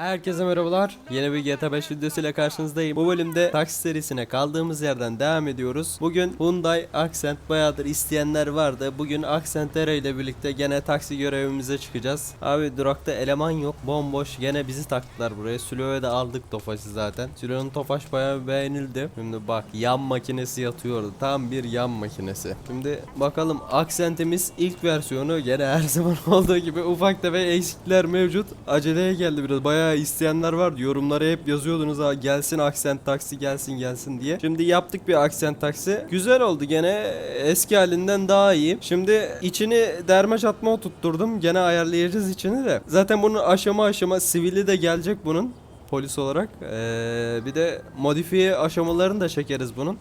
Herkese merhabalar. Yeni bir GTA 5 videosuyla karşınızdayım. Bu bölümde taksi serisine kaldığımız yerden devam ediyoruz. Bugün Hyundai Accent bayağıdır isteyenler vardı. Bugün Accent R ile birlikte gene taksi görevimize çıkacağız. Abi durakta eleman yok. Bomboş. Gene bizi taktılar buraya. Sülo'ya da aldık Tofaş'ı zaten. Sülo'nun Tofaş bayağı beğenildi. Şimdi bak yan makinesi yatıyordu. Tam bir yan makinesi. Şimdi bakalım Accent'imiz ilk versiyonu gene her zaman olduğu gibi ufak tefek eksikler mevcut. Aceleye geldi biraz. Bayağı isteyenler vardı. Yorumlara hep yazıyordunuz ha gelsin Accent taksi gelsin gelsin diye. Şimdi yaptık bir Accent taksi. Güzel oldu gene eski halinden daha iyi. Şimdi içini derme çatma tutturdum. Gene ayarlayacağız içini de. Zaten bunun aşama aşama sivili de gelecek bunun polis olarak. Ee, bir de modifiye aşamalarını da çekeriz bunun.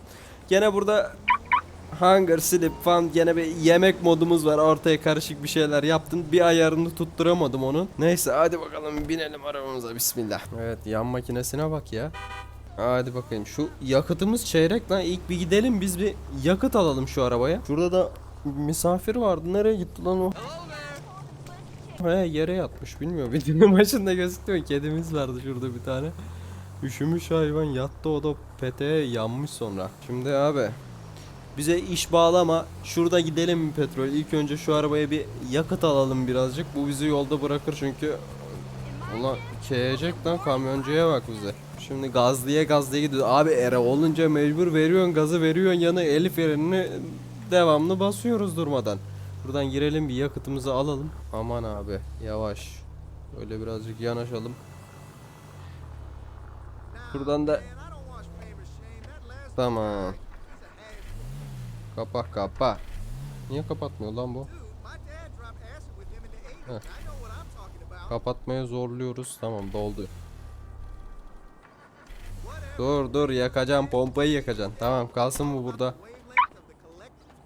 Gene burada Hunger, Sleep falan gene bir yemek modumuz var. Ortaya karışık bir şeyler yaptım. Bir ayarını tutturamadım onun. Neyse hadi bakalım binelim arabamıza bismillah. Evet yan makinesine bak ya. Hadi bakayım şu yakıtımız çeyrek lan ilk bir gidelim biz bir yakıt alalım şu arabaya. Şurada da misafir vardı nereye gitti lan o? He yere yatmış bilmiyorum videonun başında gözüküyor kedimiz vardı şurada bir tane. Üşümüş hayvan yattı o da peteğe yanmış sonra. Şimdi abi bize iş bağlama. Şurada gidelim bir petrol. İlk önce şu arabaya bir yakıt alalım birazcık. Bu bizi yolda bırakır çünkü Ulan keyecek lan kamyoncuya bak bize. Şimdi gazlıya gazlıya gidiyor. Abi ere olunca mecbur veriyorsun gazı veriyorsun yanı el frenini devamlı basıyoruz durmadan. Buradan girelim bir yakıtımızı alalım. Aman abi yavaş. Böyle birazcık yanaşalım. Buradan da Tamam. Kapa kapa. Niye kapatmıyor lan bu? Heh. Kapatmaya zorluyoruz. Tamam doldu. Dur dur yakacağım pompayı yakacağım. Tamam kalsın bu burada.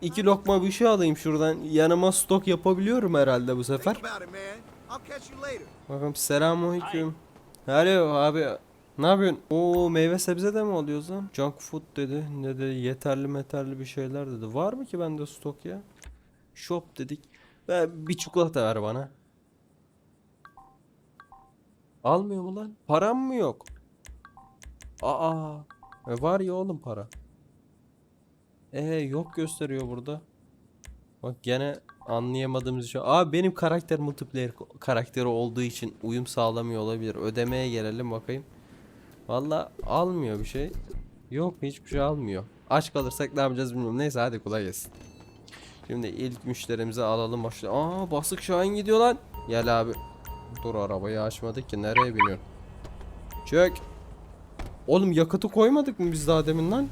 İki lokma bir şey alayım şuradan. Yanıma stok yapabiliyorum herhalde bu sefer. Bakalım selamünaleyküm. Alo abi. Ne yapıyorsun? Oo meyve sebze de mi alıyoruz lan? Junk food dedi. Ne de yeterli meterli bir şeyler dedi. Var mı ki bende stok ya? Shop dedik. Ve bir çikolata ver bana. Almıyor mu lan? Param mı yok? Aa. E var ya oğlum para. Ee yok gösteriyor burada. Bak gene anlayamadığımız şey. Aa benim karakter multiplayer karakteri olduğu için uyum sağlamıyor olabilir. Ödemeye gelelim bakayım. Valla almıyor bir şey. Yok hiçbir şey almıyor. Aç kalırsak ne yapacağız bilmiyorum. Neyse hadi kolay gelsin. Şimdi ilk müşterimizi alalım başla. Aa basık Şahin gidiyor lan. Gel abi. Dur arabayı açmadık ki nereye biniyorsun? Çök. Oğlum yakıtı koymadık mı biz daha demin lan?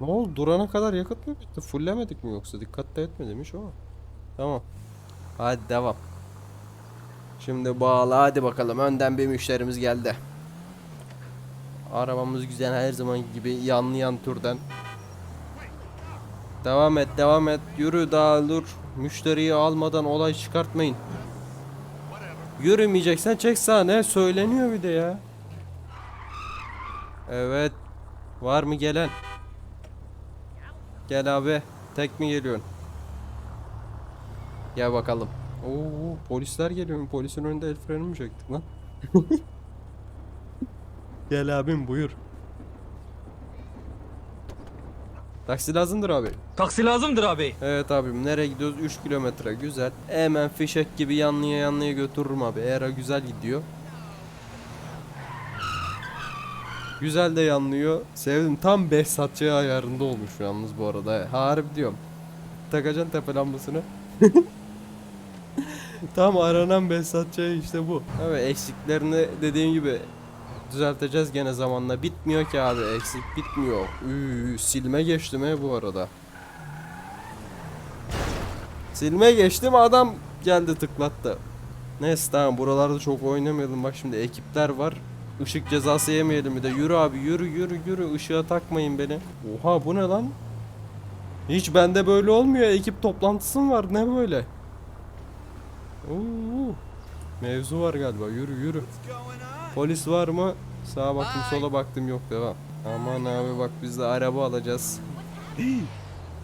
Ne oldu? Durana kadar yakıt mı bitti? Fullemedik mi yoksa? Dikkat de etmedim o. Tamam. Hadi devam. Şimdi bağla hadi bakalım. Önden bir müşterimiz geldi. Arabamız güzel her zaman gibi yanlayan türden. Devam et devam et. Yürü daha dur. Müşteriyi almadan olay çıkartmayın. Yürümeyeceksen çek sağa ne söyleniyor bir de ya. Evet. Var mı gelen? Gel abi. Tek mi geliyorsun? Gel bakalım. Oo polisler geliyor. Polisin önünde el freni mi çektik lan? Gel abim buyur. Taksi lazımdır abi. Taksi lazımdır abi. Evet abim nereye gidiyoruz? 3 kilometre güzel. Hemen fişek gibi yanlıya yanlıya götürürüm abi. Eğer güzel gidiyor. Güzel de yanlıyor. Sevdim. Tam Behzatçı ayarında olmuş yalnız bu arada. Harbi diyorum. Takacaksın tepe lambasını. Tam aranan Behzatçı işte bu. Evet eksiklerini dediğim gibi düzelteceğiz gene zamanla. Bitmiyor ki abi eksik bitmiyor. Üü, silme geçtim he bu arada. Silme geçtim adam geldi tıklattı. Neyse tamam buralarda çok oynamayalım. Bak şimdi ekipler var. Işık cezası yemeyelim bir de. Yürü abi yürü yürü yürü. Işığa takmayın beni. Oha bu ne lan? Hiç bende böyle olmuyor. Ekip toplantısı mı var? Ne böyle? Oo, mevzu var galiba. Yürü yürü. Polis var mı? Sağa baktım sola baktım yok devam. Aman abi bak biz de araba alacağız.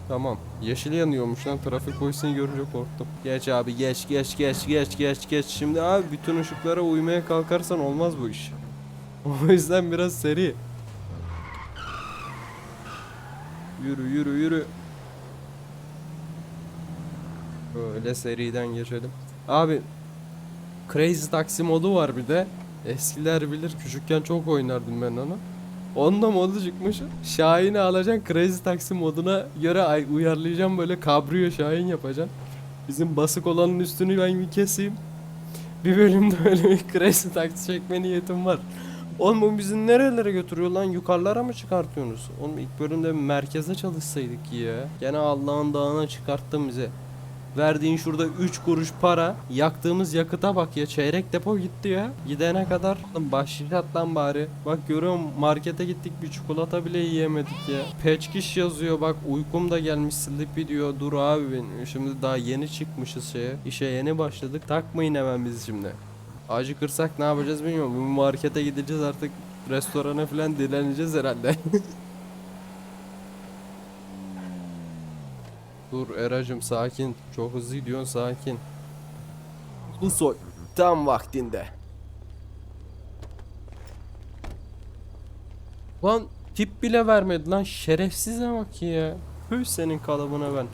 Tamam. Yeşil yanıyormuş lan. Trafik polisini görünce korktum. Geç abi geç geç geç geç geç geç. Şimdi abi bütün ışıklara uymaya kalkarsan olmaz bu iş. O yüzden biraz seri. Yürü yürü yürü. Böyle seriden geçelim. Abi Crazy Taxi modu var bir de. Eskiler bilir küçükken çok oynardım ben onu. Onda modu çıkmış. Şahin'i alacaksın Crazy Taxi moduna göre ay uyarlayacağım böyle kabrio Şahin yapacaksın. Bizim basık olanın üstünü ben bir keseyim. Bir bölümde öyle bir Crazy Taxi çekme niyetim var. Oğlum bu bizi nerelere götürüyor lan? Yukarılara mı çıkartıyorsunuz? Oğlum ilk bölümde merkeze çalışsaydık ya. Gene Allah'ın dağına çıkarttın bizi. Verdiğin şurada 3 kuruş para. Yaktığımız yakıta bak ya. Çeyrek depo gitti ya. Gidene kadar başlayacak bari. Bak görüyorum markete gittik bir çikolata bile yiyemedik ya. Peçkiş yazıyor bak uykum da gelmiş Sleepy diyor. Dur abi ben şimdi daha yeni çıkmışız şeye. İşe yeni başladık. Takmayın hemen bizi şimdi. Acıkırsak ne yapacağız bilmiyorum. Markete gideceğiz artık. Restorana falan dileneceğiz herhalde. Dur Eracım sakin. Çok hızlı gidiyorsun sakin. Bu soy. Tam vaktinde. Lan tip bile vermedi lan şerefsize bak ya. Hüh senin kalıbına ben.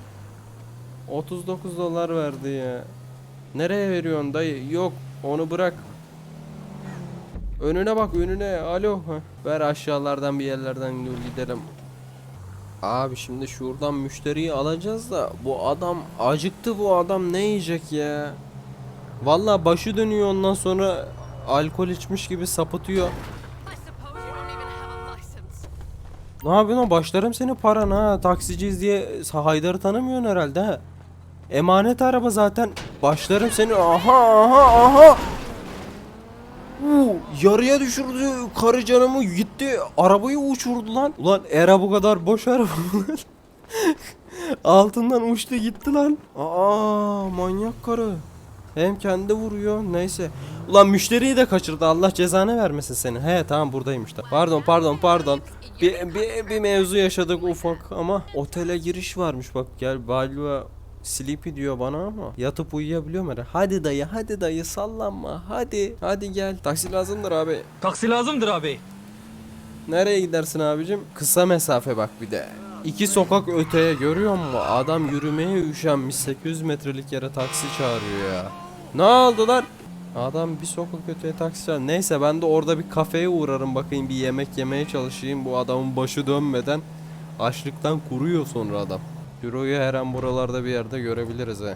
39 dolar verdi ya. Nereye veriyorsun dayı? Yok onu bırak. Önüne bak önüne. Alo. Heh. Ver aşağılardan bir yerlerden dur gidelim. Abi şimdi şuradan müşteriyi alacağız da bu adam acıktı bu adam ne yiyecek ya? Vallahi başı dönüyor ondan sonra alkol içmiş gibi sapıtıyor. Ne yapıyorsun? Başlarım seni paran ha. Taksiciyiz diye Haydar'ı tanımıyorsun herhalde ha. Emanet araba zaten. Başlarım seni. Aha aha aha. Uu, yarıya düşürdü. Karı canımı gitti. Arabayı uçurdu lan. Ulan era bu kadar boş araba? Altından uçtu gitti lan. Aa manyak karı. Hem kendi vuruyor neyse. Ulan müşteriyi de kaçırdı Allah cezanı vermesin seni. He tamam buradaymış da. Pardon pardon pardon. Bir, bir, bir mevzu yaşadık ufak ama otele giriş varmış bak gel galiba Sleepy diyor bana ama yatıp uyuyabiliyorum herhalde. Hadi dayı hadi dayı sallanma hadi hadi gel. Taksi lazımdır abi. Taksi lazımdır abi. Nereye gidersin abicim? Kısa mesafe bak bir de. İki sokak öteye görüyor musun? Adam yürümeye üşenmiş 800 metrelik yere taksi çağırıyor ya. Ne oldu lan? Adam bir sokak öteye taksi çağırıyor. Neyse ben de orada bir kafeye uğrarım bakayım bir yemek yemeye çalışayım. Bu adamın başı dönmeden açlıktan kuruyor sonra adam. Euro'yu her an buralarda bir yerde görebiliriz he.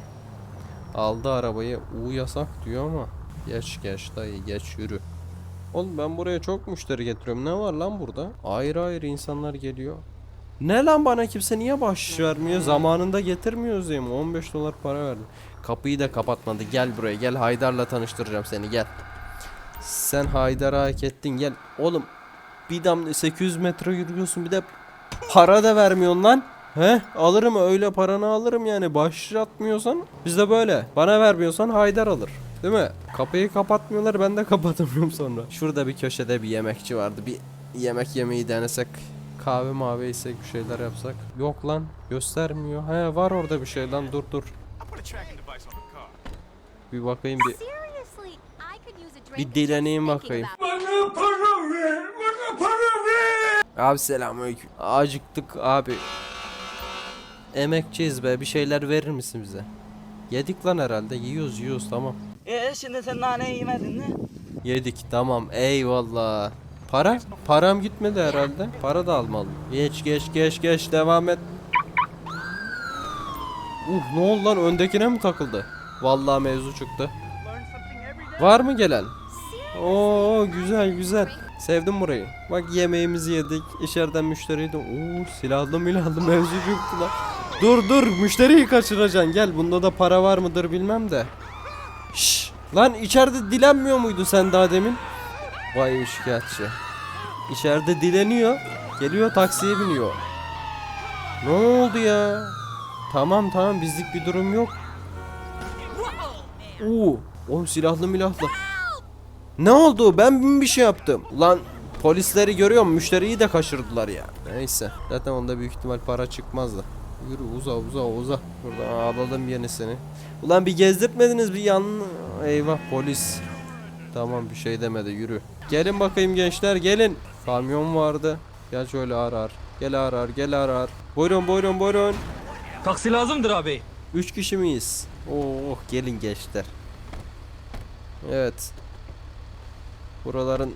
Aldı arabayı. U yasak diyor ama. Geç geç dayı geç yürü. Oğlum ben buraya çok müşteri getiriyorum. Ne var lan burada? Ayrı ayrı insanlar geliyor. Ne lan bana kimse niye bahşiş vermiyor? Zamanında getirmiyoruz diye mi? 15 dolar para verdim. Kapıyı da kapatmadı. Gel buraya gel Haydar'la tanıştıracağım seni gel. Sen Haydar'a hak ettin gel. Oğlum bir dam 800 metre yürüyorsun bir de para da vermiyorsun lan. He alırım öyle paranı alırım yani bahşiş atmıyorsan biz de böyle. Bana vermiyorsan Haydar alır. Değil mi? Kapıyı kapatmıyorlar ben de kapatamıyorum sonra. Şurada bir köşede bir yemekçi vardı. Bir yemek yemeyi denesek. Kahve mavi isek bir şeyler yapsak. Yok lan göstermiyor. He var orada bir şey lan dur dur. Bir bakayım bir. Seriously, I could use a drink Bir just dileneyim thinking bakayım. about Abi selamünaleyküm. Acıktık abi. Emekçiyiz be bir şeyler verir misin bize? Yedik lan herhalde yiyoruz yiyoruz tamam. Ee şimdi sen nane yemedin mi? Yedik tamam eyvallah. Para? Param gitmedi herhalde. Para da almalı. Geç geç geç geç devam et. Uh ne oldu lan öndekine mi takıldı? Vallahi mevzu çıktı. Var mı gelen? Oo güzel güzel. Sevdim burayı. Bak yemeğimizi yedik. İçeriden müşteriyi de Oo silahlı milahlı mevzu çıktı lan. Dur dur müşteriyi kaçıracaksın gel. Bunda da para var mıdır bilmem de. Şş, lan içeride dilenmiyor muydu sen daha demin? Vay şikayetçi. İçeride dileniyor. Geliyor taksiye biniyor. Ne oldu ya? Tamam tamam bizlik bir durum yok. Oo, oğlum silahlı milahlı. Ne oldu? Ben bir şey yaptım? Lan polisleri görüyorum müşteriyi de kaçırdılar ya. Neyse. Zaten onda büyük ihtimal para çıkmazdı. Yürü uza uza uza. Buradan alalım yenisini. Ulan bir gezdirtmediniz bir yan... Eyvah polis. Tamam bir şey demedi yürü. Gelin bakayım gençler gelin. Kamyon vardı. Gel şöyle arar. Gel arar gel arar. Buyurun buyurun buyurun. Taksi lazımdır ağabey. Üç kişi miyiz? Oh gelin gençler. Evet. Buraların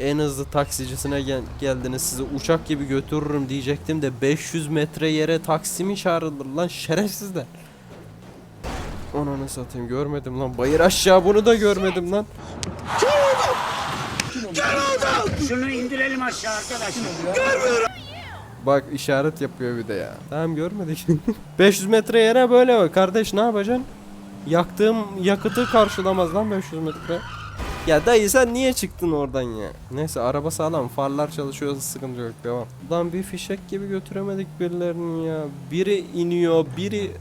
en hızlı taksicisine gel geldiniz. Sizi uçak gibi götürürüm diyecektim de 500 metre yere taksi mi çağrılır lan şerefsizler. Ananı satayım görmedim lan. Bayır aşağı bunu da görmedim lan. Şunu indirelim aşağı arkadaşlar. Bak işaret yapıyor bir de ya. Tamam görmedik. 500 metre yere böyle bak. Kardeş ne yapacaksın? Yaktığım yakıtı karşılamaz lan 500 metre. Ya dayı sen niye çıktın oradan ya? Neyse araba sağlam. Farlar çalışıyor sıkıntı yok. Devam. Lan bir fişek gibi götüremedik birilerini ya. Biri iniyor, biri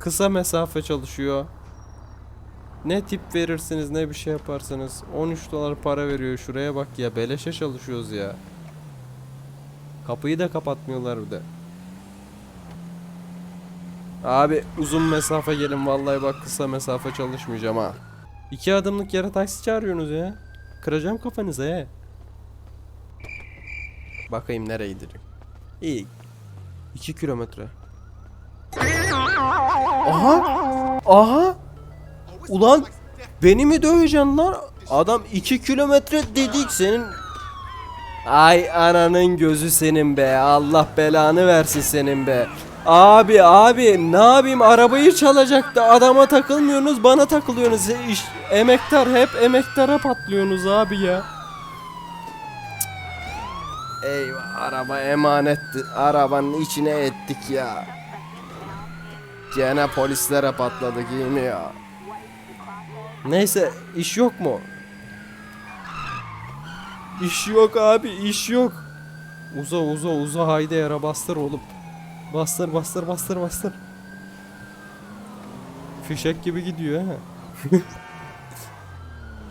kısa mesafe çalışıyor. Ne tip verirsiniz ne bir şey yaparsınız. 13 dolar para veriyor şuraya bak ya. Beleşe çalışıyoruz ya. Kapıyı da kapatmıyorlar bir de. Abi uzun mesafe gelin vallahi bak kısa mesafe çalışmayacağım ha. İki adımlık yere taksi çağırıyorsunuz ya. Kıracağım kafanızı he. Bakayım nereye. İyi. 2 kilometre. Aha! Aha! Ulan beni mi döveceksin lan? Adam 2 kilometre dedik senin Ay ananın gözü senin be. Allah belanı versin senin be. Abi abi ne yapayım arabayı çalacaktı. Adama takılmıyorsunuz bana takılıyorsunuz. E, iş- emektar hep emektara patlıyorsunuz abi ya. Eyvah araba emanetti. Arabanın içine ettik ya. Gene polislere patladık iyi mi ya? Neyse iş yok mu? İş yok abi iş yok. Uza uza uza haydi yere bastır oğlum. Bastır bastır bastır bastır. Fişek gibi gidiyor ha.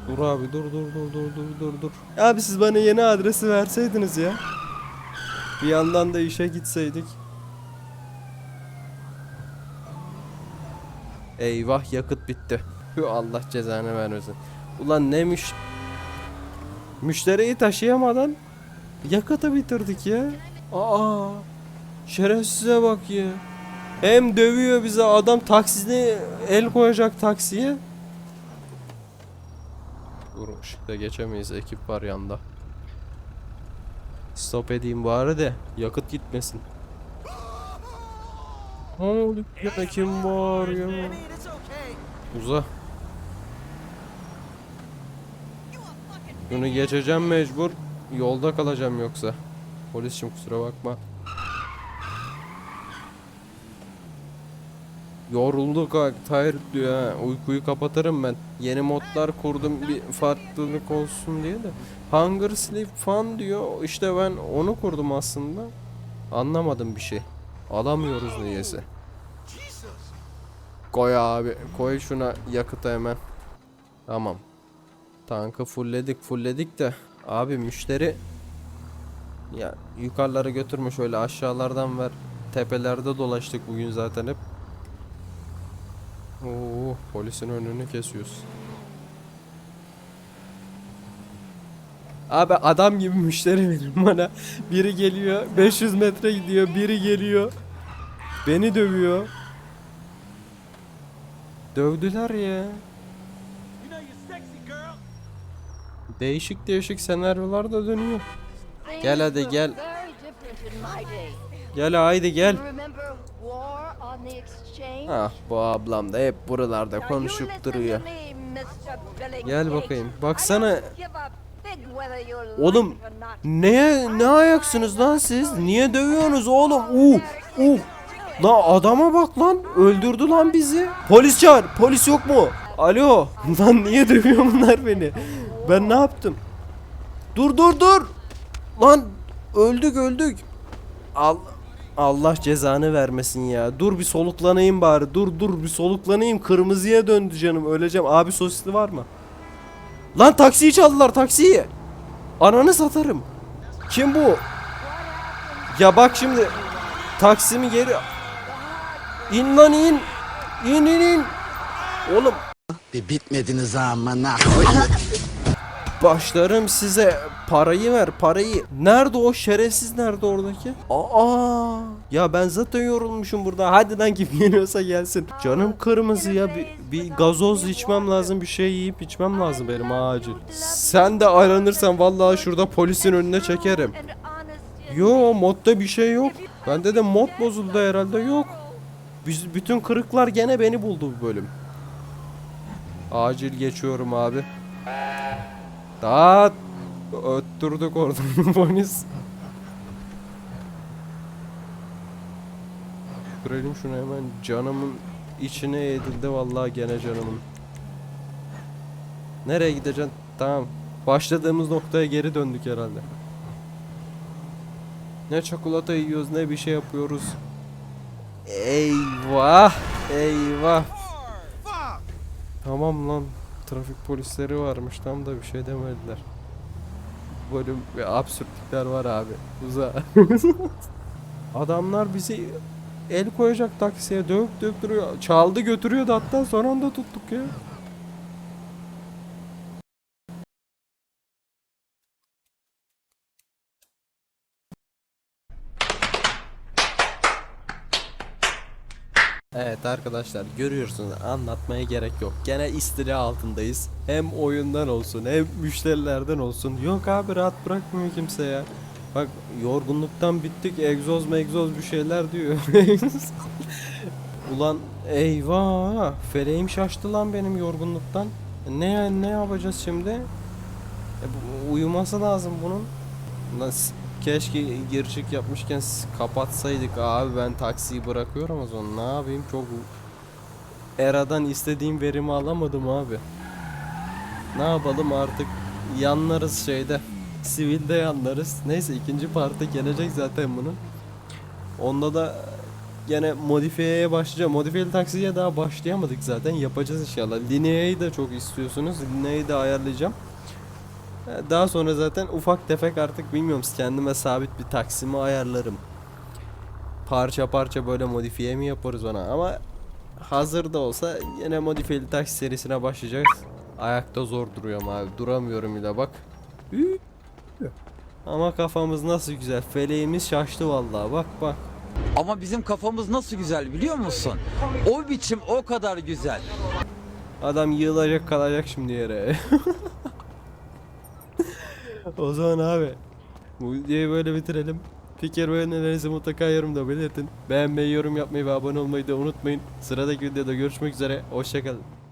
dur abi dur dur dur dur dur dur dur. Abi siz bana yeni adresi verseydiniz ya. Bir yandan da işe gitseydik. Eyvah yakıt bitti. Allah cezanı vermesin. Ulan neymiş Müşteriyi taşıyamadan yakıtı bitirdik ya. Aa, şerefsize bak ya. Hem dövüyor bize adam taksini el koyacak taksiye. Dur ışıkta geçemeyiz ekip var yanda. Stop edeyim bari de yakıt gitmesin. Ne oldu? Ya kim var ya? Uza. Bunu geçeceğim mecbur. Yolda kalacağım yoksa. Polisçim kusura bakma. Yorulduk ha. Tired diyor ha. Uykuyu kapatırım ben. Yeni modlar kurdum bir farklılık olsun diye de. Hunger Sleep Fun diyor. İşte ben onu kurdum aslında. Anlamadım bir şey. Alamıyoruz niyeyse. Koy abi. Koy şuna yakıtı hemen. Tamam. Tankı fullledik fullledik de abi müşteri ya yukarılara götürme şöyle aşağılardan ver. Tepelerde dolaştık bugün zaten hep. Oo polisin önünü kesiyoruz. Abi adam gibi müşteri verin bana. Biri geliyor 500 metre gidiyor biri geliyor. Beni dövüyor. Dövdüler ya. Değişik değişik senaryolar da dönüyor. Gel hadi gel. Gel haydi gel. Exchange? Ah bu ablam da hep buralarda konuşup duruyor. Gel bakayım. Baksana. Oğlum neye ne ayaksınız lan siz? Niye dövüyorsunuz oğlum? Uh uh. Lan adama bak lan. Öldürdü lan bizi. Polis çağır. Polis yok mu? Alo. Lan niye dövüyor bunlar beni? Ben ne yaptım? Dur dur dur. Lan öldük öldük. Al Allah cezanı vermesin ya. Dur bir soluklanayım bari. Dur dur bir soluklanayım. Kırmızıya döndü canım. Öleceğim. Abi sosisli var mı? Lan taksiyi çaldılar taksiyi. Ananı satarım. Kim bu? Ya bak şimdi taksimi geri... İn lan in. İn in in. Oğlum Bir bitmediniz amına. Başlarım size parayı ver parayı. Nerede o şerefsiz nerede oradaki? Aa ya ben zaten yorulmuşum burada. Hadi lan kim geliyorsa gelsin. Canım kırmızı ya bir, bir gazoz içmem lazım bir şey yiyip içmem lazım benim acil. Sen de aranırsan vallahi şurada polisin önüne çekerim. Yo modda bir şey yok. Bende de mod bozuldu herhalde yok. Biz, bütün kırıklar gene beni buldu bu bölüm. Acil geçiyorum abi. Daha öttürdük oradan polis. Görelim şunu hemen canımın içine edildi vallahi gene canımın. Nereye gideceksin? Tamam. Başladığımız noktaya geri döndük herhalde. Ne çikolata yiyoruz ne bir şey yapıyoruz. Eyvah! Eyvah! Tamam lan. Trafik polisleri varmış tam da bir şey demediler. Bölüm ve absürtlükler var abi. Uza. Adamlar bizi el koyacak taksiye dövüp döktürüyor. Çaldı götürüyordu hatta son anda tuttuk ya. Evet arkadaşlar görüyorsunuz anlatmaya gerek yok. Gene istila altındayız. Hem oyundan olsun hem müşterilerden olsun. Yok abi rahat bırakmıyor kimse ya. Bak yorgunluktan bittik egzoz megzoz bir şeyler diyor. Ulan eyvah feleğim şaştı lan benim yorgunluktan. Ne ne yapacağız şimdi? E, uyuması lazım bunun. Lan keşke gir çık yapmışken kapatsaydık abi ben taksiyi bırakıyorum o zaman ne yapayım çok Era'dan istediğim verimi alamadım abi. Ne yapalım artık yanlarız şeyde sivilde yanlarız. Neyse ikinci parti gelecek zaten bunun. Onda da gene modifiyeye başlayacağım. Modifiyeli taksiye daha başlayamadık zaten. Yapacağız inşallah. Linea'yı da çok istiyorsunuz. Linea'yı da ayarlayacağım. Daha sonra zaten ufak tefek artık bilmiyorum kendime sabit bir taksimi ayarlarım. Parça parça böyle modifiye mi yaparız ona ama hazır da olsa yine modifiyeli taksi serisine başlayacağız. Ayakta zor duruyorum abi duramıyorum bile bak. Ama kafamız nasıl güzel feleğimiz şaştı vallahi bak bak. Ama bizim kafamız nasıl güzel biliyor musun? O biçim o kadar güzel. Adam yığılacak kalacak şimdi yere. o zaman abi bu videoyu böyle bitirelim. Fikir ve önerilerinizi mutlaka yorumda belirtin. Beğenmeyi, yorum yapmayı ve abone olmayı da unutmayın. Sıradaki videoda görüşmek üzere. Hoşçakalın.